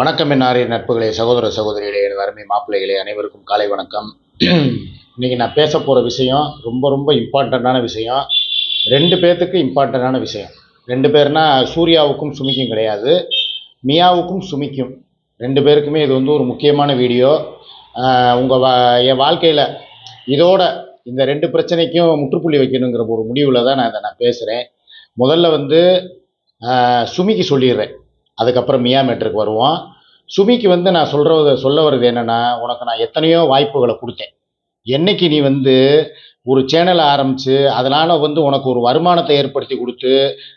வணக்கம் என்னாரிய நட்புகளே சகோதர சகோதரிகளே எனது அருமை மாப்பிள்ளைகளே அனைவருக்கும் காலை வணக்கம். இன்றைக்கி நான் பேச போகிற விஷயம் ரொம்ப ரொம்ப இம்பார்ட்டண்ட்டான விஷயம். ரெண்டு பேர்த்துக்கு இம்பார்ட்டண்ட்டான விஷயம். ரெண்டு பேர்னா சூர்யாவுக்கும் சுமிக்கும் கிடையாது. மியாவுக்கும் சுமிக்கும். ரெண்டு பேருக்குமே இது வந்து ஒரு முக்கியமான வீடியோ. உங்கள் வா என் வாழ்க்கையில் இதோட இந்த ரெண்டு பிரச்சனைக்கும் முற்றுப்புள்ளி வைக்கணுங்கிற ஒரு முடிவில் தான் நான் இதை நான் பேசுகிறேன் முதல்ல வந்து சுமிக்கு சொல்லிடுறேன். அதுக்கப்புறம் மியா மேட்ருக்கு வருவோம் சுமிக்கு வந்து நான் சொல்கிறது சொல்ல வர்றது என்னென்னா உனக்கு நான் எத்தனையோ வாய்ப்புகளை கொடுத்தேன். என்னைக்கு நீ வந்து ஒரு சேனலை ஆரம்பித்து அதனால் வந்து உனக்கு ஒரு வருமானத்தை ஏற்படுத்தி கொடுத்து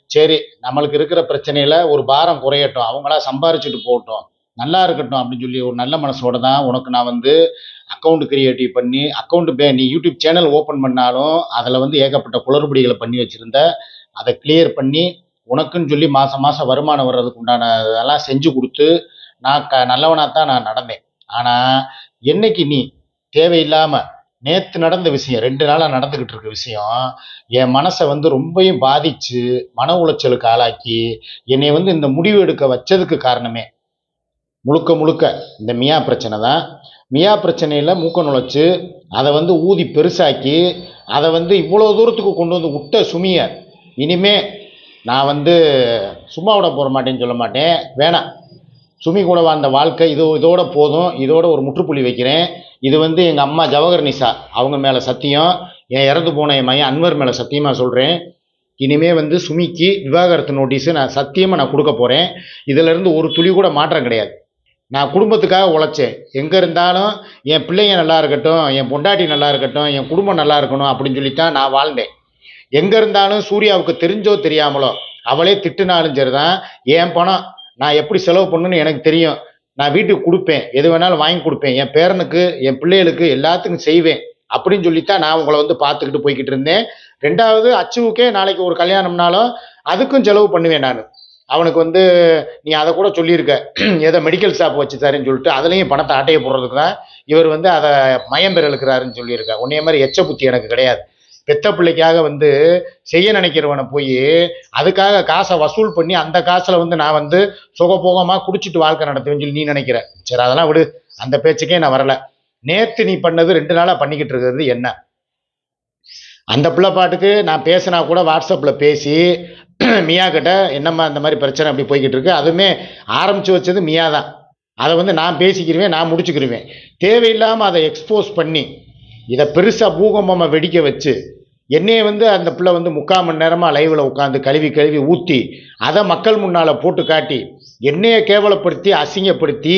சரி நம்மளுக்கு இருக்கிற பிரச்சனையில் ஒரு பாரம் குறையட்டும் அவங்களா சம்பாரிச்சுட்டு போகட்டும் நல்லா இருக்கட்டும் அப்படின்னு சொல்லி ஒரு நல்ல மனசோட தான் உனக்கு நான் வந்து அக்கௌண்ட் கிரியேட்டிவ் பண்ணி அக்கௌண்ட் பே நீ யூடியூப் சேனல் ஓப்பன் பண்ணாலும் அதில் வந்து ஏகப்பட்ட குளறுபடிகளை பண்ணி வச்சுருந்த அதை கிளியர் பண்ணி உனக்குன்னு சொல்லி மாதம் மாதம் வருமானம் வர்றதுக்கு உண்டான இதெல்லாம் செஞ்சு கொடுத்து நான் க நல்லவனாக தான் நான் நடந்தேன். ஆனால் என்னைக்கு நீ தேவையில்லாமல் நேற்று நடந்த விஷயம் ரெண்டு நாளாக நடந்துக்கிட்டு இருக்க விஷயம் என் மனசை வந்து ரொம்பையும் பாதித்து மன உளைச்சலுக்கு ஆளாக்கி என்னை வந்து இந்த முடிவு எடுக்க வச்சதுக்கு காரணமே முழுக்க முழுக்க இந்த மியா பிரச்சனை தான். மியா பிரச்சனையில் மூக்க நுழைச்சி அதை வந்து ஊதி பெருசாக்கி அதை வந்து இவ்வளோ தூரத்துக்கு கொண்டு வந்து விட்ட சுமிய இனிமே நான் வந்து சும்மா விட போக மாட்டேன்னு சொல்ல மாட்டேன். வேணாம். சுமி கூட வாழ்ந்த வாழ்க்கை இது இதோட போதும். இதோட ஒரு முற்றுப்புள்ளி வைக்கிறேன். இது வந்து எங்கள் அம்மா ஜவஹர் அவங்க மேலே சத்தியம். என் இறந்து போன என் மையன் அன்வர் மேலே சத்தியமாக சொல்கிறேன் இனிமே வந்து சுமிக்கு விவாகரத்து நோட்டீஸு நான் சத்தியமாக நான் கொடுக்க போகிறேன் இதிலேருந்து ஒரு துளி கூட மாற்றம் கிடையாது. நான் குடும்பத்துக்காக உழைச்சேன். எங்கே இருந்தாலும் என் பிள்ளைங்க நல்லா இருக்கட்டும் என் பொண்டாட்டி நல்லா இருக்கட்டும் என் குடும்பம் நல்லா இருக்கணும் அப்படின்னு சொல்லித்தான் நான் வாழ்ந்தேன். எங்கே இருந்தாலும் சூர்யாவுக்கு தெரிஞ்சோ தெரியாமலோ அவளே திட்டுனாலும் சரிதான். என் பணம் நான் எப்படி செலவு பண்ணணும்னு எனக்கு தெரியும். நான் வீட்டுக்கு கொடுப்பேன். எது வேணாலும் வாங்கி கொடுப்பேன். என் பேரனுக்கு என் பிள்ளைகளுக்கு எல்லாத்துக்கும் செய்வேன். அப்படின்னு சொல்லித்தான் நான் உங்களை வந்து பார்த்துக்கிட்டு போய்கிட்டு இருந்தேன். ரெண்டாவது அச்சுவுக்கே நாளைக்கு ஒரு கல்யாணம்னாலும் அதுக்கும் செலவு பண்ணுவேன் நான். அவனுக்கு வந்து நீ அதை கூட சொல்லியிருக்க. ஏதோ மெடிக்கல் ஷாப் வச்சு தரேன்னு சொல்லிட்டு அதுலேயும் பணத்தை ஆட்டையை போடுறதுக்கு தான் இவர் வந்து அதை மயம் பெற இழுக்கிறாருன்னு சொல்லியிருக்க. உன்னே மாதிரி எச்ச புத்தி எனக்கு கிடையாது. பெத்த பிள்ளைக்காக வந்து செய்ய நினைக்கிறவனை போய் அதுக்காக காசை வசூல் பண்ணி அந்த காசில் வந்து நான் வந்து சுகபோகமாக குடிச்சிட்டு வாழ்க்கை நடத்துவேன்னு சொல்லி நீ நினைக்கிற. சரி அதெல்லாம் விடு. அந்த பேச்சுக்கே நான் வரல. நேற்று நீ பண்ணது ரெண்டு நாளாக பண்ணிக்கிட்டு இருக்கிறது என்ன? அந்த பிள்ளை பாட்டுக்கு நான் பேசினா கூட வாட்ஸ்அப்பில் பேசி மியா கிட்ட என்னம்மா இந்த மாதிரி பிரச்சனை அப்படி போய்கிட்டு இருக்கு? அதுவுமே ஆரம்பித்து வச்சது மியா தான். அதை வந்து நான் பேசிக்கிருவேன் நான் முடிச்சுக்கிருவேன். தேவையில்லாமல் அதை எக்ஸ்போஸ் பண்ணி இதை பெருசாக பூகம்பமாக வெடிக்க வச்சு என்னையே வந்து அந்த பிள்ளை வந்து முக்கால் மணி நேரமாக லைவில் உட்காந்து கழுவி கழுவி ஊற்றி அதை மக்கள் முன்னால் போட்டு காட்டி என்னையை கேவலப்படுத்தி அசிங்கப்படுத்தி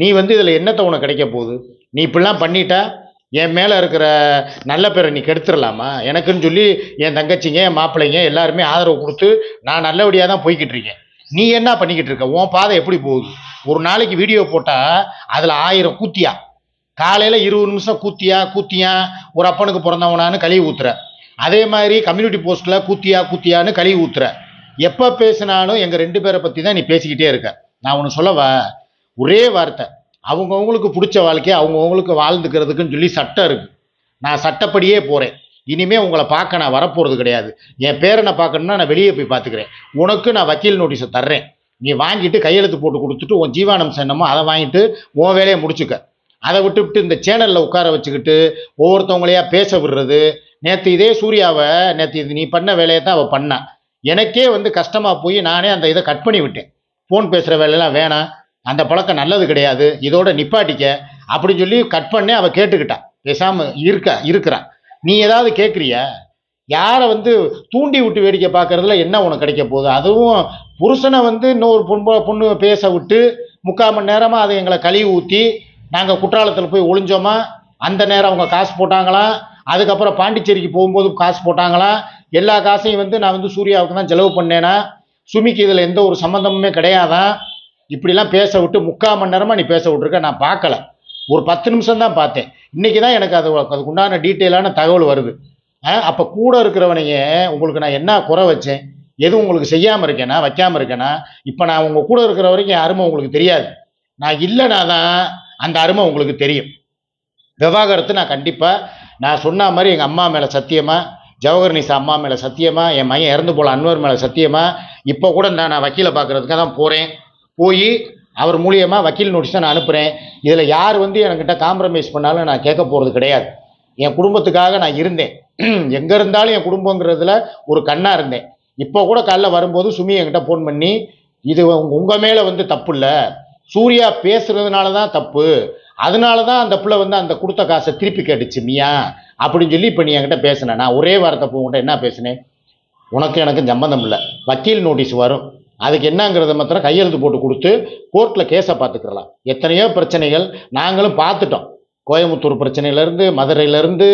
நீ வந்து இதில் என்னத்தை உனக்கு கிடைக்க போகுது? நீ இப்படிலாம் பண்ணிட்டா என் மேலே இருக்கிற நல்ல பேரை நீ கெடுத்துடலாமா? எனக்குன்னு சொல்லி என் தங்கச்சிங்க என் மாப்பிள்ளைங்க எல்லாருமே ஆதரவு கொடுத்து நான் நல்லபடியாக தான் போய்கிட்டு இருக்கேன். நீ என்ன பண்ணிக்கிட்டு இருக்க? உன் பாதை எப்படி போகுது? ஒரு நாளைக்கு வீடியோ போட்டால் அதில் ஆயிரம் கூத்தியா? காலையில் இருபது நிமிஷம் கூத்தியா கூத்தியா ஒரு அப்பனுக்கு பிறந்தவனான்னு கழுவி ஊத்துற. அதே மாதிரி கம்யூனிட்டி போஸ்ட்டில் கூத்தியா கூத்தியான்னு கழுவி ஊத்துற. எப்போ பேசினாலும் எங்கள் ரெண்டு பேரை பற்றி தான் நீ பேசிக்கிட்டே இருக்க. நான் ஒன்று சொல்லவா? ஒரே வார்த்தை. அவங்கவுங்களுக்கு பிடிச்ச வாழ்க்கையை அவங்கவுங்களுக்கு வாழ்ந்துக்கிறதுக்குன்னு சொல்லி சட்டம் இருக்குது நான் சட்டப்படியே போகிறேன் இனிமேல் உங்களை பார்க்க நான் வரப்போகிறது கிடையாது. என் பேரனை பார்க்கணுன்னா நான் வெளியே போய் பார்த்துக்கிறேன். உனக்கு நான் வக்கீல் நோட்டீஸை தர்றேன். நீ வாங்கிட்டு கையெழுத்து போட்டு கொடுத்துட்டு உன் ஜீவானம் என்னமோ அதை வாங்கிட்டு உன் வேலையை முடிச்சுக்க. அதை விட்டுவிட்டு இந்த சேனலில் உட்கார வச்சுக்கிட்டு ஒவ்வொருத்தவங்களையா பேச விடுறது. நேற்று இதே சூர்யாவை நேற்று இது நீ பண்ண வேலையை தான் அவள் பண்ணா. எனக்கே வந்து கஷ்டமாக போய் நானே அந்த இதை கட் பண்ணி விட்டேன். ஃபோன் பேசுகிற வேலையெல்லாம் வேணாம். அந்த பழக்கம் நல்லது கிடையாது. இதோட நிப்பாட்டிக்க. அப்படின்னு சொல்லி கட் பண்ணி அவள் கேட்டுக்கிட்டா. பேசாமல் இருக்க இருக்கிறா. நீ ஏதாவது கேட்குறிய யாரை வந்து தூண்டி விட்டு வேடிக்கை பார்க்கறதுல என்ன உனக்கு கிடைக்க போகுது? அதுவும் புருஷனை வந்து இன்னொரு பொண்ணு பொண்ணு பேச விட்டு முக்கால் மணி நேரமாக அதை எங்களை கழுவி ஊற்றி நாங்கள் குற்றாலத்தில் போய் ஒளிஞ்சோமா அந்த நேரம் அவங்க காசு போட்டாங்களாம் அதுக்கப்புறம் பாண்டிச்சேரிக்கு போகும்போது காசு போட்டாங்களாம் எல்லா காசையும் வந்து நான் வந்து சூர்யாவுக்கு தான் செலவு பண்ணேனா? சுமிக்கு இதில் எந்த ஒரு சம்மந்தமுமே கிடையாதான் இப்படிலாம் பேச விட்டு முக்கால் மணி நேரமாக நீ பேச விட்ருக்க நான் பார்க்கல. ஒரு பத்து நிமிஷம் தான் பார்த்தேன். இன்றைக்கி தான் எனக்கு அது அதுக்கு உண்டான டீட்டெயிலான தகவல் வருது. அப்போ கூட இருக்கிறவனையே உங்களுக்கு நான் என்ன குறை வச்சேன்? எதுவும் உங்களுக்கு செய்யாமல் இருக்கேனா வைக்காமல் இருக்கேனா? இப்போ நான் உங்கள் கூட இருக்கிற வரைக்கும் யாருமே உங்களுக்கு தெரியாது. நான் இல்லைனா தான் அந்த அருமை உங்களுக்கு தெரியும். விவாகரத்து நான் கண்டிப்பாக நான் சொன்ன மாதிரி எங்கள் அம்மா மேலே சத்தியமாக ஜவஹர் நிசா அம்மா மேலே சத்தியமாக என் மையன் இறந்து போல அன்வர் மேலே சத்தியமாக இப்போ கூட நான் நான் வக்கீலை பார்க்குறதுக்காக தான் போகிறேன் போய் அவர் மூலியமாக வக்கீல் நோட்டீஸ் தான் நான் அனுப்புகிறேன் இதில் யார் வந்து என்கிட்ட காம்ப்ரமைஸ் பண்ணாலும் நான் கேட்க போகிறது கிடையாது. என் குடும்பத்துக்காக நான் இருந்தேன். எங்கே இருந்தாலும் என் குடும்பங்கிறதுல ஒரு கண்ணாக இருந்தேன். இப்போ கூட காலைல வரும்போது சுமி என்கிட்ட ஃபோன் பண்ணி இது உங்கள் மேலே வந்து தப்பு இல்லை. சூர்யா பேசுறதுனால தான் தப்பு. அதனால தான் அந்த பிள்ளை வந்து அந்த கொடுத்த காசை திருப்பி கேட்டுச்சு மியா. அப்படின்னு சொல்லி இப்போ நீ என்கிட்ட பேசினேன் நான் ஒரே வாரத்தை உங்ககிட்ட என்ன பேசினேன்? உனக்கு எனக்கு சம்பந்தம் இல்லை. வக்கீல் நோட்டீஸ் வரும். அதுக்கு என்னங்கிறத மாத்திரம் கையெழுத்து போட்டு கொடுத்து கோர்ட்டில் கேஸை பார்த்துக்கிறலாம். எத்தனையோ பிரச்சனைகள் நாங்களும் பார்த்துட்டோம். கோயம்புத்தூர் பிரச்சனையிலேருந்து மதுரையிலேருந்து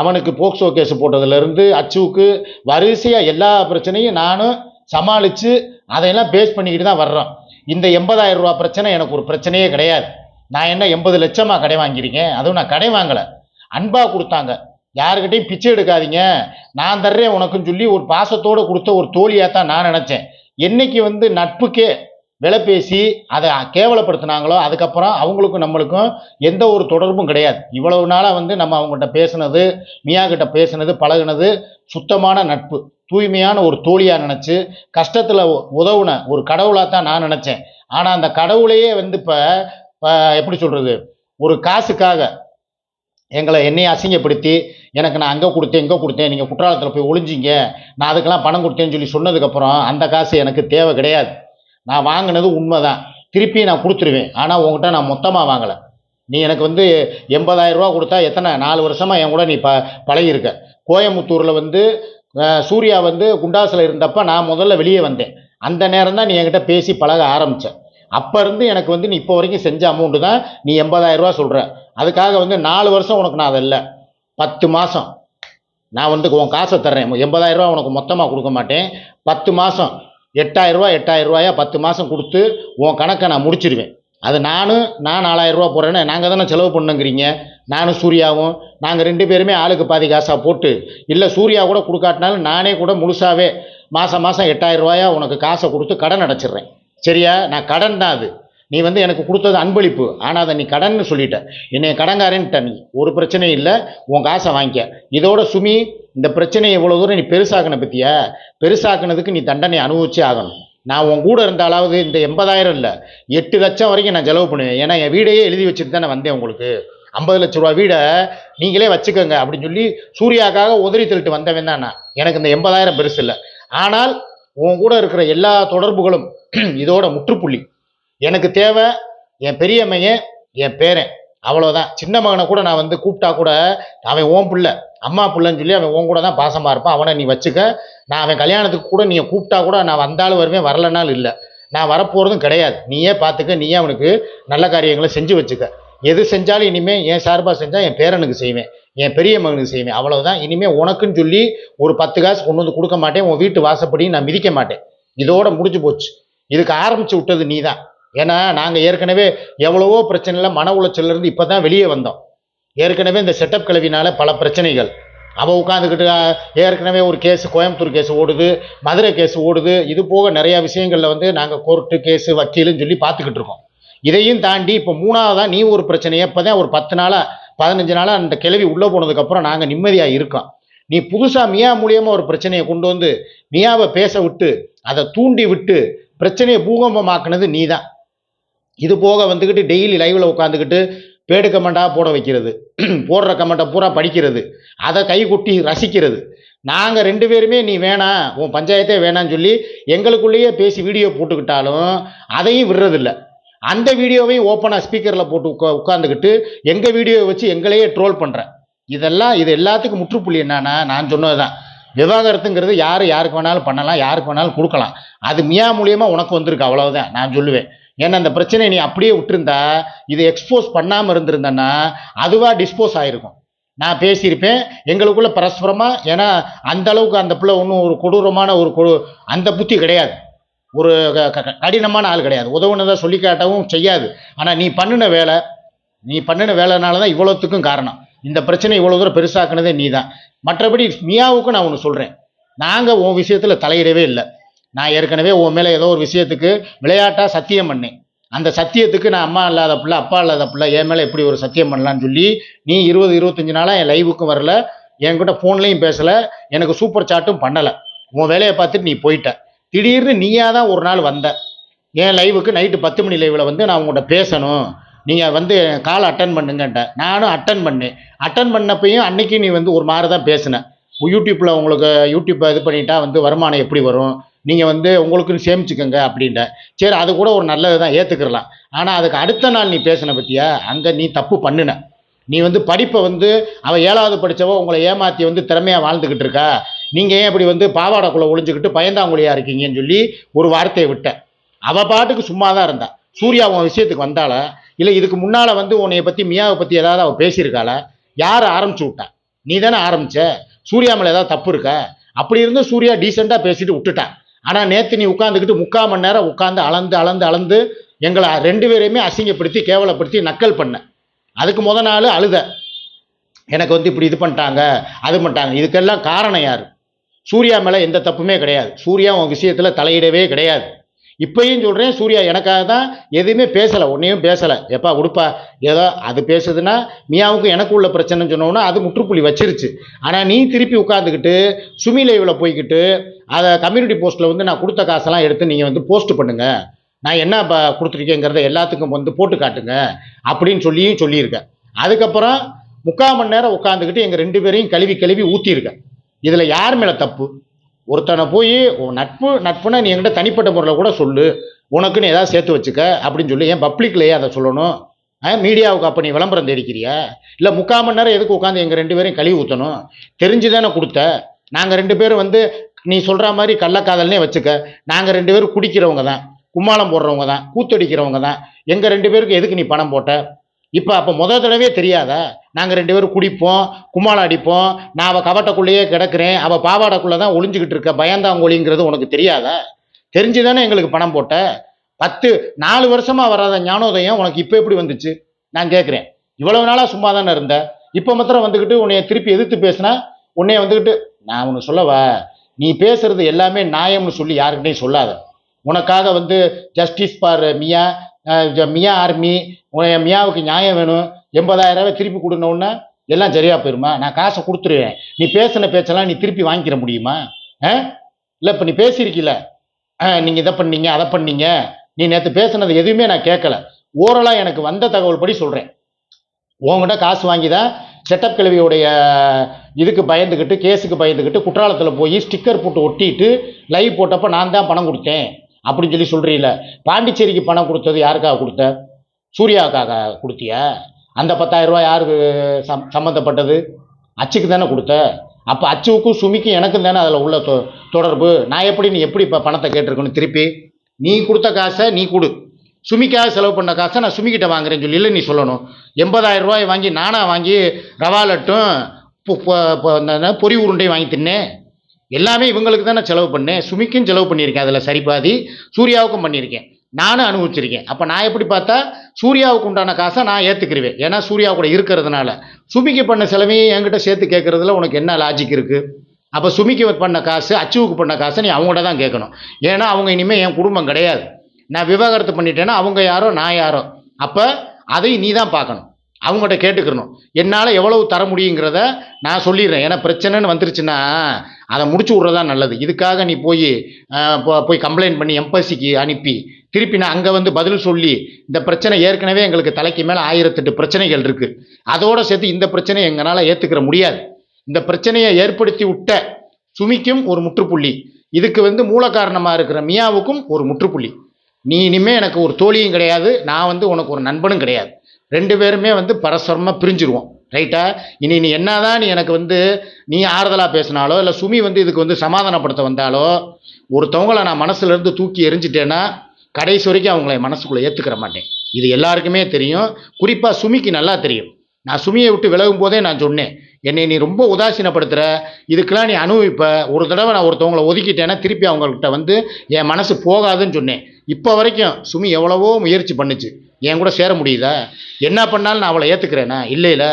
அவனுக்கு போக்சோ கேஸ் போட்டதுலேருந்து அச்சுவுக்கு வரிசையாக எல்லா பிரச்சனையும் நானும் சமாளித்து அதையெல்லாம் பேஸ் பண்ணிக்கிட்டு தான் வர்றோம். இந்த எண்பதாயிரம் ரூபா பிரச்சனை எனக்கு ஒரு பிரச்சனையே கிடையாது. நான் என்ன எண்பது லட்சமாக கடை வாங்கியிருக்கேன்? அதுவும் நான் கடை வாங்கலை. அன்பாக கொடுத்தாங்க. யாருக்கிட்டையும் பிச்சை எடுக்காதீங்க. நான் தர்றேன் உனக்குன்னு சொல்லி ஒரு பாசத்தோடு கொடுத்த ஒரு தோழியாக தான் நான் நினச்சேன். என்னைக்கு வந்து நட்புக்கே விலை பேசி அதை கேவலப்படுத்தினாங்களோ அதுக்கப்புறம் அவங்களுக்கும் நம்மளுக்கும் எந்த ஒரு தொடர்பும் கிடையாது. இவ்வளவு நாளாக வந்து நம்ம அவங்ககிட்ட பேசுனது மியா கிட்ட பேசுனது பழகுனது சுத்தமான நட்பு. தூய்மையான ஒரு தோழியாக நினச்சி கஷ்டத்தில் உதவுன ஒரு கடவுளாக தான் நான் நினச்சேன். ஆனால் அந்த கடவுளையே வந்து இப்போ எப்படி சொல்கிறது ஒரு காசுக்காக எங்களை என்னையை அசிங்கப்படுத்தி எனக்கு நான் அங்கே கொடுத்தேன் இங்கே கொடுத்தேன் நீங்கள் குற்றாலத்தில் போய் ஒளிஞ்சிங்க நான் அதுக்கெல்லாம் பணம் கொடுத்தேன்னு சொல்லி சொன்னதுக்கப்புறம் அந்த காசு எனக்கு தேவை கிடையாது. நான் வாங்கினது உண்மை தான் திருப்பி நான் கொடுத்துருவேன். ஆனால் உங்ககிட்ட நான் மொத்தமாக வாங்கலை. நீ எனக்கு வந்து எண்பதாயிரம் ரூபா கொடுத்தா எத்தனை? நாலு வருஷமாக என் கூட நீ ப பழகியிருக்க. கோயம்புத்தூரில் வந்து சூர்யா வந்து குண்டாசில் இருந்தப்போ நான் முதல்ல வெளியே வந்தேன். அந்த நேரம் தான் நீ என்கிட்ட பேசி பழக ஆரம்பித்தேன் அப்போ இருந்து எனக்கு வந்து நீ இப்போ வரைக்கும் செஞ்ச அமௌண்ட்டு தான் நீ எண்பதாயிரம் ரூபா சொல்கிற அதுக்காக வந்து நாலு வருஷம் உனக்கு நான் அதை இல்லை பத்து மாதம் நான் வந்து உன் காசை தர்றேன். எண்பதாயிரரூவா உனக்கு மொத்தமாக கொடுக்க மாட்டேன். பத்து மாதம் எட்டாயிரரூவா எட்டாயிரரூவாயா பத்து மாதம் கொடுத்து உன் கணக்கை நான் முடிச்சிருவேன். அது நானும் நான் நாலாயிரரூவா போடுறேன்னு. நாங்கள் தானே செலவு பண்ணுங்கிறீங்க. நானும் சூர்யாவும் நாங்கள் ரெண்டு பேருமே ஆளுக்கு பாதி காசாக போட்டு இல்லை சூர்யா கூட கொடுக்காட்டினாலும் நானே கூட முழுசாகவே மாதம் மாதம் எட்டாயிரம் ரூபாயா உனக்கு காசை கொடுத்து கடன் அடைச்சிடுறேன். சரியா? நான் கடன் தான் அது. நீ வந்து எனக்கு கொடுத்தது அன்பளிப்பு. ஆனால் அதை நீ கடன்னு சொல்லிட்ட. என்னை கடங்காரன்ட்ட நீ. ஒரு பிரச்சனையும் இல்லை. உன் காசை வாங்கிக்க. இதோட சுமி இந்த பிரச்சனையை இவ்வளோ தூரம் நீ பெருசாக்கின பற்றியா பெருசாக்குனதுக்கு நீ தண்டனை அனுபவிச்சே ஆகணும். நான் உன் கூட இருந்தாலாவது இந்த எண்பதாயிரம் இல்லை எட்டு லட்சம் வரைக்கும் நான் செலவு பண்ணுவேன். ஏன்னா என் வீடையே எழுதி வச்சுட்டு தானே வந்தேன் உங்களுக்கு. ஐம்பது லட்ச ரூபா வீடை நீங்களே வச்சுக்கோங்க அப்படின்னு சொல்லி சூர்யாக்காக உதறி தள்ளிட்டு வந்தவன் தான் நான். எனக்கு இந்த எண்பதாயிரம் பெருசு இல்லை. ஆனால் உன் கூட இருக்கிற எல்லா தொடர்புகளும் இதோட முற்றுப்புள்ளி. எனக்கு தேவை என் பெரிய மையன் என் பேரன். அவ்வளோதான் சின்ன மகனை கூட நான் வந்து கூப்பிட்டா கூட அவன் ஓன் பிள்ளை அம்மா பிள்ளைன்னு சொல்லி அவன் உன் கூட தான் பாசமாக இருப்பான். அவனை நீ வச்சுக்க. நான் அவன் கல்யாணத்துக்கு கூட நீ கூப்பிட்டா கூட நான் வந்தாலும் வருவேன் வரலனாலும் இல்லை. நான் வரப்போகிறதும் கிடையாது. நீயே பார்த்துக்க நீயே அவனுக்கு நல்ல காரியங்களை செஞ்சு வச்சுக்க. எது செஞ்சாலும் இனிமேல் என் சார்பாக செஞ்சால் என் பேரனுக்கு செய்வேன். என் பெரிய மகனுக்கு செய்வேன். அவ்வளோதான் இனிமேல் உனக்குன்னு சொல்லி ஒரு பத்து காசு கொண்டு வந்து கொடுக்க மாட்டேன். உன் வீட்டு வாசப்படியும் நான் மிதிக்க மாட்டேன். இதோட முடிஞ்சு போச்சு. இதுக்கு ஆரம்பித்து விட்டது நீ தான் ஏன்னா நாங்கள் ஏற்கனவே எவ்வளவோ பிரச்சனையில் மன உளைச்சல்ல இருந்து இப்போ தான் வெளியே வந்தோம். ஏற்கனவே இந்த செட்டப் கிளவினால பல பிரச்சனைகள். அவள் உட்காந்துக்கிட்டு ஏற்கனவே ஒரு கேஸு கோயம்புத்தூர் கேஸ் ஓடுது மதுரை கேஸ் ஓடுது. இது போக நிறையா விஷயங்களில் வந்து நாங்கள் கோர்ட்டு கேஸு வக்கீலுன்னு சொல்லி பார்த்துக்கிட்டு இருக்கோம். இதையும் தாண்டி இப்போ மூணாவதாக நீ ஒரு பிரச்சனையை இப்போ தான் ஒரு பத்து நாளாக பதினஞ்சு நாளாக அந்த கிளவி உள்ளே போனதுக்கப்புறம் நாங்கள் நிம்மதியாக இருக்கோம் நீ புதுசாக மியா மூலியமாக ஒரு பிரச்சனையை கொண்டு வந்து மியாவை பேச விட்டு அதை தூண்டி விட்டு பிரச்சனையை பூகம்பமாக்குனது நீ தான் இது போக வந்துக்கிட்டு டெய்லி லைவில் உட்காந்துக்கிட்டு பேடு கமெண்டாக போட வைக்கிறது. போடுற கமெண்ட்டை பூரா படிக்கிறது. அதை கை கொட்டி ரசிக்கிறது. நாங்கள் ரெண்டு பேருமே நீ வேணாம் உன் பஞ்சாயத்தே வேணான்னு சொல்லி எங்களுக்குள்ளேயே பேசி வீடியோ போட்டுக்கிட்டாலும் அதையும் விடுறதில்ல. அந்த வீடியோவையும் ஓப்பனாக ஸ்பீக்கரில் போட்டு உட்கா உட்காந்துக்கிட்டு எங்கள் வீடியோவை வச்சு எங்களையே ட்ரோல் பண்ணுறேன் இதெல்லாம் இது எல்லாத்துக்கும் முற்றுப்புள்ளி என்னன்னா நான் சொன்னது தான் விவாகரத்துங்கிறது யார் யாருக்கு வேணாலும் பண்ணலாம் யாருக்கு வேணாலும் கொடுக்கலாம். அது மியா மூலியமாக உனக்கு வந்திருக்கு அவ்வளவுதான் நான் சொல்லுவேன். ஏன்னா அந்த பிரச்சனையை நீ அப்படியே விட்டுருந்தா இதை எக்ஸ்போஸ் பண்ணாமல் இருந்திருந்தேன்னா அதுவாக டிஸ்போஸ் ஆகிருக்கும் நான் பேசியிருப்பேன் எங்களுக்குள்ளே பரஸ்பரமாக ஏன்னா அந்த அளவுக்கு அந்த பிள்ளை ஒன்றும் ஒரு கொடூரமான ஒரு கொடு அந்த புத்தி கிடையாது. ஒரு க- க- கடினமான ஆள் கிடையாது. உதவுனதை சொல்லி காட்டவும் செய்யாது. ஆனால் நீ பண்ணின வேலை நீ பண்ணின வேலைனால தான் இவ்வளோத்துக்கும் காரணம். இந்த பிரச்சனை இவ்வளோ தூரம் பெருசாக்குனதே நீ தான் மற்றபடி மியாவுக்கும் நான் ஒன்று சொல்கிறேன் நாங்கள் உன் விஷயத்தில் தலையிடவே இல்லை. நான் ஏற்கனவே உன் மேலே ஏதோ ஒரு விஷயத்துக்கு விளையாட்டாக சத்தியம் பண்ணேன். அந்த சத்தியத்துக்கு நான் அம்மா இல்லாத பிள்ளை அப்பா இல்லாத பிள்ளை என் மேலே எப்படி ஒரு சத்தியம் பண்ணலான்னு சொல்லி நீ இருபது இருபத்தஞ்சி நாளாக என் லைவுக்கும் வரல. என்கிட்ட ஃபோன்லேயும் பேசலை. எனக்கு சூப்பர் சாட்டும் பண்ணலை. உன் வேலையை பார்த்துட்டு நீ போயிட்ட. திடீர்னு நீயா தான் ஒரு நாள் வந்த. என் லைவுக்கு நைட்டு பத்து மணி லைவில் வந்து நான் உங்கள்கிட்ட பேசணும். நீங்கள் வந்து கால் அட்டன் பண்ணுங்கன்ட்டேன் நானும் அட்டன் பண்ணேன். அட்டன் பண்ணப்பையும் அன்னைக்கு நீ வந்து ஒரு மாதிரி தான் பேசின. யூடியூப்பில் உங்களுக்கு யூடியூப்பை இது பண்ணிட்டா வந்து வருமானம் எப்படி வரும்? நீங்கள் வந்து உங்களுக்குன்னு சேமிச்சுக்கோங்க அப்படின்ட்ட. சரி அது கூட ஒரு நல்லது தான் ஏற்றுக்கிறலாம் ஆனால் அதுக்கு அடுத்த நாள் நீ பேசின பற்றியா அங்கே நீ தப்பு பண்ணின. நீ வந்து படிப்பை வந்து அவள் ஏழாவது படித்தவ உங்களை ஏமாற்றி வந்து திறமையாக வாழ்ந்துக்கிட்டு இருக்கா? நீங்கள் ஏன் இப்படி வந்து பாவாடைக்குள்ளே ஒளிஞ்சுக்கிட்டு பயந்தாங்குழியா இருக்கீங்கன்னு சொல்லி ஒரு வார்த்தையை விட்டேன். அவள் பாட்டுக்கு சும்மா தான் இருந்தா. சூர்யா உன் விஷயத்துக்கு வந்தால இல்லை இதுக்கு முன்னால் வந்து உன்னைய பற்றி மியாவை பற்றி ஏதாவது அவள் பேசியிருக்காள? யார் ஆரம்பிச்சு விட்டா? நீ தானே ஆரம்பிச்ச? சூர்யா மேலே ஏதாவது தப்பு இருக்கா? அப்படி இருந்து சூர்யா டீசெண்டாக பேசிட்டு விட்டுட்டான் ஆனால் நேற்று நீ உட்காந்துக்கிட்டு முக்கால் மணி நேரம் உட்காந்து அளந்து அளந்து அளந்து எங்களை ரெண்டு பேரையுமே அசிங்கப்படுத்தி கேவலப்படுத்தி நக்கல் பண்ண. அதுக்கு முத நாள் அழுத. எனக்கு வந்து இப்படி இது பண்ணிட்டாங்க அது பண்ணிட்டாங்க. இதுக்கெல்லாம் காரணம் யார்? சூர்யா மேலே எந்த தப்புமே கிடையாது. சூர்யா உன் விஷயத்தில் தலையிடவே கிடையாது. இப்பயும் சொல்கிறேன் சூர்யா எனக்காக தான் எதுவுமே பேசலை ஒன்றையும் பேசலை. எப்பா கொடுப்பா ஏதோ அது பேசுதுன்னா மியாவுக்கும் எனக்கு உள்ள பிரச்சனைன்னு சொன்னோன்னா அது முற்றுப்புள்ளி வச்சிருச்சு. ஆனால் நீ திருப்பி உட்காந்துக்கிட்டு சுமி லைவில் போய்க்கிட்டு அதை கம்யூனிட்டி போஸ்ட்டில் வந்து நான் கொடுத்த காசெல்லாம் எடுத்து நீங்கள் வந்து போஸ்ட் பண்ணுங்கள் நான் என்ன இப்போ கொடுத்துருக்கேங்கிறத எல்லாத்துக்கும் வந்து போட்டு காட்டுங்க அப்படின்னு சொல்லியும் சொல்லியிருக்கேன். அதுக்கப்புறம் முக்கால் மணி நேரம் உட்காந்துக்கிட்டு எங்கள் ரெண்டு பேரையும் கழுவி கழுவி ஊற்றிருக்கேன் இதில் யார் மேலே தப்பு? ஒருத்தனை போய் நட்பு நட்புனா நீ என்கிட்ட தனிப்பட்ட முறையில் கூட சொல்லு. உனக்குன்னு ஏதாவது சேர்த்து வச்சுக்க அப்படின்னு சொல்லி ஏன் பப்ளிக்லேயே அதை சொல்லணும்? ஆ மீடியாவுக்கு அப்போ நீ விளம்பரம் தெரிக்கிறியா இல்லை முக்கால் மணி நேரம் எதுக்கு உட்காந்து எங்கள் ரெண்டு பேரையும் கழுவி ஊற்றணும் தெரிஞ்சு தானே கொடுத்த. நாங்கள் ரெண்டு பேரும் வந்து நீ சொல்கிற மாதிரி கள்ளக்காதல்னே வச்சுக்க. நாங்கள் ரெண்டு பேரும் குடிக்கிறவங்க தான் கும்மாளம் போடுறவங்க தான் கூத்தடிக்கிறவங்க தான் எங்கள் ரெண்டு பேருக்கு எதுக்கு நீ பணம் போட்ட? இப்போ அப்போ முதல் தடவையே தெரியாதா. நாங்கள் ரெண்டு பேரும் குடிப்போம் கும்மாளம் அடிப்போம். நான் அவள் கவட்டக்குள்ளேயே கிடக்கிறேன். அவள் பாவாடைக்குள்ளே தான் ஒளிஞ்சிக்கிட்டு இருக்க. பயந்தாங்கொழிங்கிறது உனக்கு தெரியாதா? தெரிஞ்சு தானே எங்களுக்கு பணம் போட்ட. பத்து நாலு வருஷமாக வராத ஞானோதயம் உனக்கு இப்போ எப்படி வந்துச்சு? நான் கேட்குறேன் இவ்வளவு நாளாக சும்மா தானே இருந்த? இப்போ மாத்திரம் வந்துக்கிட்டு உன்னைய திருப்பி எதிர்த்து பேசினா? உன்னைய வந்துக்கிட்டு நான் ஒன்று சொல்லவா? நீ பேசுறது எல்லாமே நியாயம்னு சொல்லி யாருக்கிட்டையும் சொல்லாத. உனக்காக வந்து justice for Mia. Mia army என் மியாவுக்கு நியாயம் வேணும். எண்பதாயிரம் ரூபாய் திருப்பி கொடுனோன்னா எல்லாம் சரியாக போயிருமா? நான் காசை கொடுத்துருவேன். நீ பேசின பேச்செல்லாம் நீ திருப்பி வாங்கிக்கிற முடியுமா? ஆ? இல்லை இப்போ நீ பேசியிருக்கீல. ஆ நீங்கள் இதை பண்ணீங்க அதை பண்ணீங்க. நீ நேற்று பேசுனது எதுவுமே நான் கேட்கல. ஓரலாக எனக்கு வந்த தகவல் படி சொல்கிறேன் உங்ககிட்ட காசு வாங்கி தான் செட்டப் கிழவியோடைய இதுக்கு பயந்துக்கிட்டு கேஸுக்கு பயந்துக்கிட்டு குற்றாலத்தில் போய் ஸ்டிக்கர் போட்டு ஒட்டிட்டு லைவ் போட்டப்போ நான் தான் பணம் கொடுத்தேன். அப்படின்னு சொல்லி சொல்கிறீங்கள பாண்டிச்சேரிக்கு பணம் கொடுத்தது யாருக்காக கொடுத்த? சூர்யாவுக்காக கொடுத்தியா? அந்த பத்தாயிரம் ரூபாய் யாருக்கு சம் சம்மந்தப்பட்டது அச்சுக்கு தானே கொடுத்த. அப்போ அச்சுவுக்கும் சுமிக்கும் எனக்கும் தானே அதில் உள்ள தொ தொடர்பு. நான் எப்படி நீ எப்படி இப்போ பணத்தை கேட்டிருக்கணும் திருப்பி? நீ கொடுத்த காசை நீ கொடு. சுமிக்காக செலவு பண்ண காசை நான் சுமிக்கிட்ட வாங்குறேன்னு சொல்லி இல்லை நீ சொல்லணும். எண்பதாயிரம் ரூபாய் வாங்கி நானாக வாங்கி ரவா லட்டும் பொ- பொரி உருண்டையும் வாங்கி தின்னேன். எல்லாமே இவங்களுக்கு தானே செலவு பண்ணேன். சுமிக்கும் செலவு பண்ணியிருக்கேன். அதில் சரிபாதி சூர்யாவுக்கும் பண்ணியிருக்கேன். நானும் அனுபவிச்சிருக்கேன். அப்போ நான் எப்படி பார்த்தா சூர்யாவுக்கு உண்டான காசை நான் ஏற்றுக்கிருவேன் ஏன்னா சூர்யா கூட இருக்கிறதுனால. சுமிக்கு பண்ண செலவையும் என்கிட்ட சேர்த்து கேட்குறதுல உனக்கு என்ன லாஜிக் இருக்குது அப்போ சுமிக்கு பண்ண காசு அச்சுவுக்கு பண்ண காசை நீ அவங்கள்ட்ட தான் கேட்கணும் ஏன்னா அவங்க இனிமேல் என் குடும்பம் கிடையாது. நான் விவாகரத்து பண்ணிட்டேன்னா அவங்க யாரோ நான் யாரோ. அப்போ அதையும் நீ தான் பார்க்கணும். அவங்ககிட்ட கேட்டுக்கிறணும் என்னால் எவ்வளவு தர முடியுங்கிறத நான் சொல்லிடுறேன். ஏன்னா பிரச்சனைன்னு வந்துருச்சுன்னா அதை முடிச்சு விட்றது தான் நல்லது. இதுக்காக நீ போய் போய் கம்ப்ளைண்ட் பண்ணி எம்பசிக்கு அனுப்பி திருப்பி நான் அங்கே வந்து பதில் சொல்லி இந்த பிரச்சனை ஏற்கனவே எங்களுக்கு தலைக்கு மேலே ஆயிரத்தெட்டு பிரச்சனைகள் இருக்குது அதோடு சேர்த்து இந்த பிரச்சனையை எங்களால் ஏற்றுக்கிற முடியாது. இந்த பிரச்சனையை ஏற்படுத்தி விட்ட சுமிக்கும் ஒரு முற்றுப்புள்ளி. இதுக்கு வந்து மூல காரணமாக இருக்கிற மியாவுக்கும் ஒரு முற்றுப்புள்ளி. நீ இனிமேல் எனக்கு ஒரு தோழியும் கிடையாது. நான் வந்து உனக்கு ஒரு நண்பனும் கிடையாது. ரெண்டு பேருமே வந்து பரஸ்பரமாக பிரிஞ்சிருவோம். ரைட்டா இனி நீ என்ன தான் நீ எனக்கு வந்து நீ ஆறுதலாக பேசினாலோ இல்லை சுமி வந்து இதுக்கு வந்து சமாதானப்படுத்த வந்தாலோ ஒருத்தவங்கள நான் மனசுலேருந்து தூக்கி எரிஞ்சிட்டேன்னா கடைசி வரைக்கும் அவங்கள என் மனசுக்குள்ளே ஏற்றுக்கிற மாட்டேன். இது எல்லாருக்குமே தெரியும். குறிப்பாக சுமிக்கு நல்லா தெரியும். நான் சுமியை விட்டு விலகும் போதே நான் சொன்னேன். என்னை நீ ரொம்ப உதாசீனப்படுத்துகிற இதுக்கெல்லாம் நீ அனுபவிப்ப. ஒரு தடவை நான் ஒருத்தவங்கள ஒதுக்கிட்டேன்னா திருப்பி அவங்கள்ட்ட வந்து என் மனசு போகாதுன்னு சொன்னேன். இப்போ வரைக்கும் சுமி எவ்வளவோ முயற்சி பண்ணுச்சு. என் கூட சேர முடியுதா? என்ன பண்ணாலும் நான் அவளை ஏற்றுக்கிறேனா இல்லை இல்லை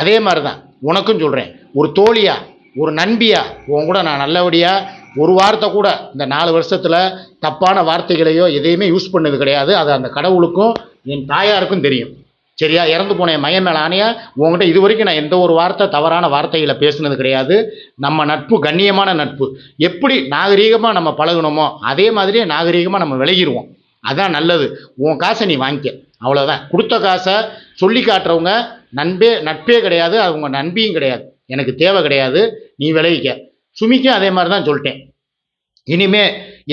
அதே மாதிரி தான் உனக்கும் சொல்கிறேன் ஒரு தோழியா ஒரு நண்பியா உன் கூட நான் நல்லபடியாக ஒரு வார்த்தை கூட இந்த நாலு வருஷத்தில் தப்பான வார்த்தைகளையோ எதையுமே யூஸ் பண்ணது கிடையாது. அது அந்த கடவுளுக்கும் என் தாயாருக்கும் தெரியும். சரியா? இறந்து போன என் மையம் மேலே ஆணையா உங்ககிட்ட இது வரைக்கும் நான் எந்த ஒரு வார்த்தை தவறான வார்த்தைகளை பேசுனது கிடையாது. நம்ம நட்பு கண்ணியமான நட்பு. எப்படி நாகரீகமாக நம்ம பழகணுமோ அதே மாதிரியே நாகரீகமாக நம்ம விலகிடுவோம். அதான் நல்லது. உன் காசை நீ வாங்கிக்க. அவ்வளோதான் கொடுத்த காசை சொல்லி காட்டுறவங்க நண்பே நட்பே கிடையாது அவங்க நண்பியும் கிடையாது. எனக்கு தேவை கிடையாது நீ விளைவிக்க. சுமிக்கும் அதே மாதிரி தான் சொல்லிட்டேன். இனிமே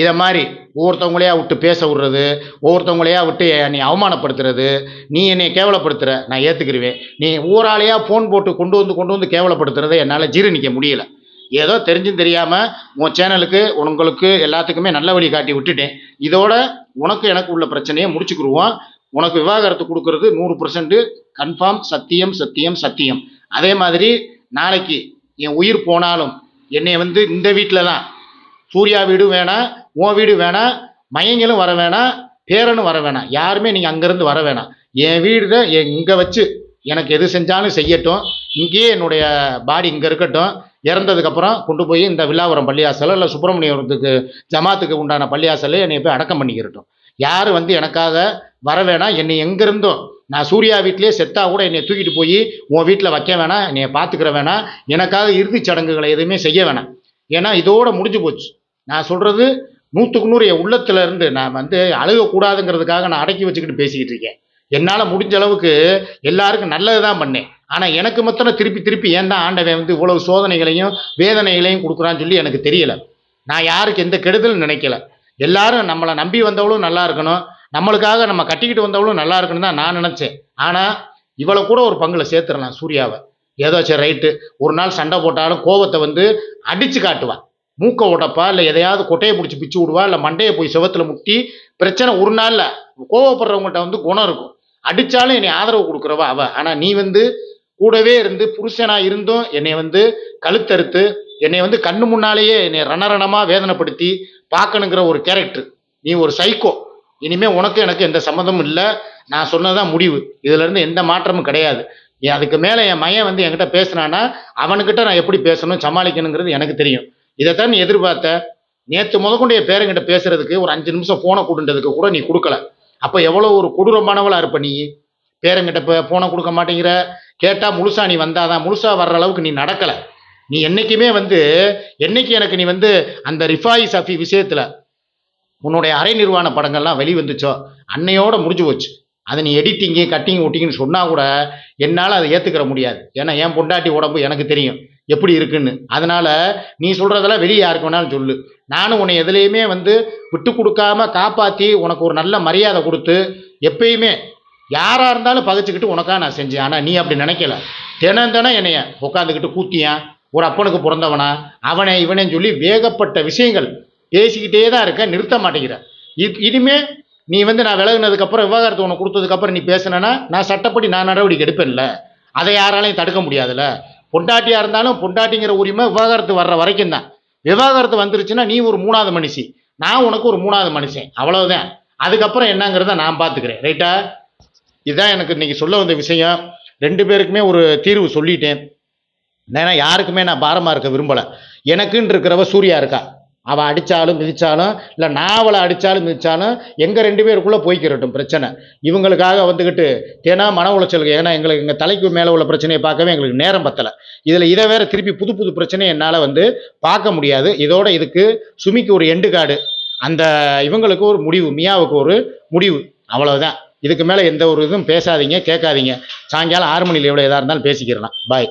இதை மாதிரி ஒவ்வொருத்தவங்களையா விட்டு பேச விடுறது ஒவ்வொருத்தவங்களையா விட்டு என்னை அவமானப்படுத்துறது நீ என்னை கேவலப்படுத்துகிற நான் ஏற்றுக்கிருவேன் நீ ஊராளையாக ஃபோன் போட்டு கொண்டு வந்து கொண்டு வந்து கேவலப்படுத்துறதை என்னால் ஜீரணிக்க முடியல. ஏதோ தெரிஞ்சும் தெரியாமல் உன் சேனலுக்கு உங்களுக்கு எல்லாத்துக்குமே நல்ல வழி காட்டி விட்டுட்டேன். இதோட உனக்கு எனக்கு உள்ள பிரச்சனையை முடிச்சுக்கிருவோம். உனக்கு விவாகரத்து கொடுக்கறது நூறு பர்சன்ட் கன்ஃபார்ம் சத்தியம் சத்தியம் சத்தியம். அதே மாதிரி நாளைக்கு என் உயிர் போனாலும் என்னை வந்து இந்த வீட்டில் தான் சூர்யா வீடும் வேணாம் உன் வீடு வேணாம் மயங்களும் வர வேணாம் பேரனும் வர வேணாம். யாருமே நீங்கள் அங்கேருந்து வர வேணாம். என் வீடு தான் இங்கே வச்சு எனக்கு எது செஞ்சாலும் செய்யட்டும். இங்கேயே என்னுடைய பாடி இங்கே இருக்கட்டும். இறந்ததுக்கப்புறம் கொண்டு போய் இந்த வில்லாவரம் பள்ளியாசலோ இல்லை சுப்பிரமணியத்துக்கு ஜமாத்துக்கு உண்டான பள்ளியாசலே என்னை போய் அடக்கம் பண்ணிக்கிறட்டும். யார் வந்து எனக்காக வர வேணாம் என்னை எங்கேருந்தோ நான் சூர்யா வீட்டிலே செத்தா கூட என்னை தூக்கிட்டு போய் உன் வீட்டில் வைக்க வேணாம் என்னை பார்த்துக்கிற வேணாம். எனக்காக இறுதிச் சடங்குகளை எதுவுமே செய்ய வேணாம். ஏன்னா இதோட முடிஞ்சு போச்சு. நான் சொல்கிறது நூற்றுக்கு நூறு என் உள்ளத்துல இருந்து நான் வந்து அழுகக்கூடாதுங்கிறதுக்காக நான் அடக்கி வச்சுக்கிட்டு பேசிக்கிட்டு இருக்கேன். என்னால் முடிஞ்ச அளவுக்கு எல்லாருக்கும் நல்லது தான் பண்ணேன். ஆனால் எனக்கு மொத்தம் திருப்பி திருப்பி ஏன் தான் ஆண்டவன் வந்து இவ்வளவு சோதனைகளையும் வேதனைகளையும் கொடுக்குறான்னு சொல்லி எனக்கு தெரியலை. நான் யாருக்கு எந்த கெடுதலும் நினைக்கல. எல்லாரும் நம்மளை நம்பி வந்தவளும் நல்லா இருக்கணும். நம்மளுக்காக நம்ம கட்டிக்கிட்டு வந்தவளும் நல்லா இருக்குன்னு தான் நான் நினச்சேன். ஆனால் இவளை கூட ஒரு பங்கில் சேர்த்துடலாம் சூர்யாவை. ஏதோ சரி ரைட்டு. ஒரு நாள் சண்டை போட்டாலும் கோபத்தை வந்து அடித்து காட்டுவான் மூக்கை உடப்பா இல்லை எதையாவது கொட்டையை பிடிச்சி பிச்சு விடுவா இல்லை மண்டையை போய் செவத்தில் முட்டி பிரச்சனை ஒரு நாளில். கோவப்படுறவங்கள்ட்ட வந்து குணம் இருக்கும். அடித்தாலும் என்னை ஆதரவு கொடுக்குறவா அவள் ஆனால் நீ வந்து கூடவே இருந்து புருஷனாக இருந்தும் என்னை வந்து கழுத்தறுத்து என்னை வந்து கண்ணு முன்னாலேயே என்னை ரணரணமாக வேதனைப்படுத்தி பார்க்கணுங்கிற ஒரு கேரக்டர் நீ ஒரு சைக்கோ இனிமே உனக்கு எனக்கு எந்த சம்மந்தமும் இல்லை. நான் சொன்னதான் முடிவு. இதுல இருந்து எந்த மாற்றமும் கிடையாது. அதுக்கு மேலே என் மையன் வந்து என்கிட்ட பேசுனானா அவனுக்கிட்ட நான் எப்படி பேசணும் சமாளிக்கணுங்கிறது எனக்கு தெரியும். இதைத்தான் நீ எதிர்பார்த்த. நேற்று முதற்கொண்டு என் பேரங்கிட்ட பேசுறதுக்கு ஒரு அஞ்சு நிமிஷம் ஃபோனை கொடுன்றதுக்கு கூட நீ கொடுக்கல. அப்போ எவ்வளோ ஒரு கொடூரமானவளாக இருப்ப நீ? பேரங்கிட்ட இப்போ ஃபோனை கொடுக்க மாட்டேங்கிற. கேட்டால் முழுசா நீ வந்தாதான் முழுசா வர்ற அளவுக்கு நீ நடக்கலை. நீ என்னைக்குமே வந்து என்னைக்கு எனக்கு நீ வந்து அந்த ரிஃபாயி சஃபி விஷயத்தில் உன்னுடைய அரை நிர்வாண படங்கள்லாம் வெளி வந்துச்சோ அன்னையோட முடிஞ்சு போச்சு. அதை நீ எடிட்டிங்கு கட்டிங் ஓட்டிங்கன்னு சொன்னால் கூட என்னால் அதை ஏற்றுக்கிற முடியாது. ஏன்னா என் பொண்டாட்டி உடம்பு எனக்கு தெரியும். எப்படி இருக்குன்னு. அதனால் நீ சொல்கிறதெல்லாம் வெளியே யாருக்கு வேணாலும் சொல்லு. நானும் உன்னை எதுலேயுமே வந்து விட்டு கொடுக்காம காப்பாற்றி உனக்கு ஒரு நல்ல மரியாதை கொடுத்து எப்பயுமே யாராக இருந்தாலும் பகைச்சிக்கிட்டு உனக்காக நான் செஞ்சேன். ஆனால் நீ அப்படி நினைக்கல. தினம் தினம் என்னைய உட்காந்துக்கிட்டு கூத்தியான். ஒரு அப்பனுக்கு பிறந்தவனா. அவனை இவனேன்னு சொல்லி வேகப்பட்ட விஷயங்கள் பேசிக்கிட்டே தான் இருக்க நிறுத்த மாட்டேங்கிற. இ- இனிமே நீ வந்து நான் விலகுனதுக்கப்புறம் விவகாரத்தை உனக்கு கொடுத்ததுக்கப்புறம் நீ பேசுனேன்னா நான் சட்டப்படி நான் நடவடிக்கை எடுப்பேன்ல. அதை யாராலையும் தடுக்க முடியாதுல்ல. பொண்டாட்டியாக இருந்தாலும் பொண்டாட்டிங்கிற உரிமை விவாகரத்து வர்ற வரைக்கும் தான். விவாகரத்து வந்துருச்சுன்னா நீ ஒரு மூணாவது மனுஷி. நான் உனக்கு ஒரு மூணாவது மனுஷன். அவ்வளவுதான். அதுக்கப்புறம் என்னங்கிறத நான் பார்த்துக்கிறேன் ரைட்டா இதுதான் எனக்கு இன்னைக்கு சொல்ல வந்த விஷயம். ரெண்டு பேருக்குமே ஒரு தீர்வு சொல்லிட்டேன். ஏன்னா யாருக்குமே நான் பாரமாக இருக்க விரும்பலை. எனக்குன்னு இருக்கிறவ சூர்யா இருக்கா? அவள் அடித்தாலும் மிதித்தாலும் இல்லை நான் அவளை அடித்தாலும் மிதித்தாலும் எங்கள் ரெண்டு பேருக்குள்ளே போய்க்கிறட்டும் பிரச்சனை. இவங்களுக்காக வந்துக்கிட்டு தேனா மன உளைச்சலுக்கு ஏன்னா எங்களுக்கு எங்கள் தலைக்கு மேலே உள்ள பிரச்சனையை பார்க்கவே எங்களுக்கு நேரம் பத்தலை. இதில் இதை வேறு திருப்பி புது புது பிரச்சனையை என்னால் வந்து பார்க்க முடியாது. இதோட இதுக்கு சுமிக்கு ஒரு எண்டு காடு அந்த இவங்களுக்கு ஒரு முடிவு மியாவுக்கு ஒரு முடிவு. அவ்வளவுதான். இதுக்கு மேலே எந்த ஒரு இதுவும் பேசாதீங்க கேட்காதீங்க. சாயங்காலம் ஆறு மணியில் எவ்வளோ எதாக இருந்தாலும் பேசிக்கிறலாம். பாய்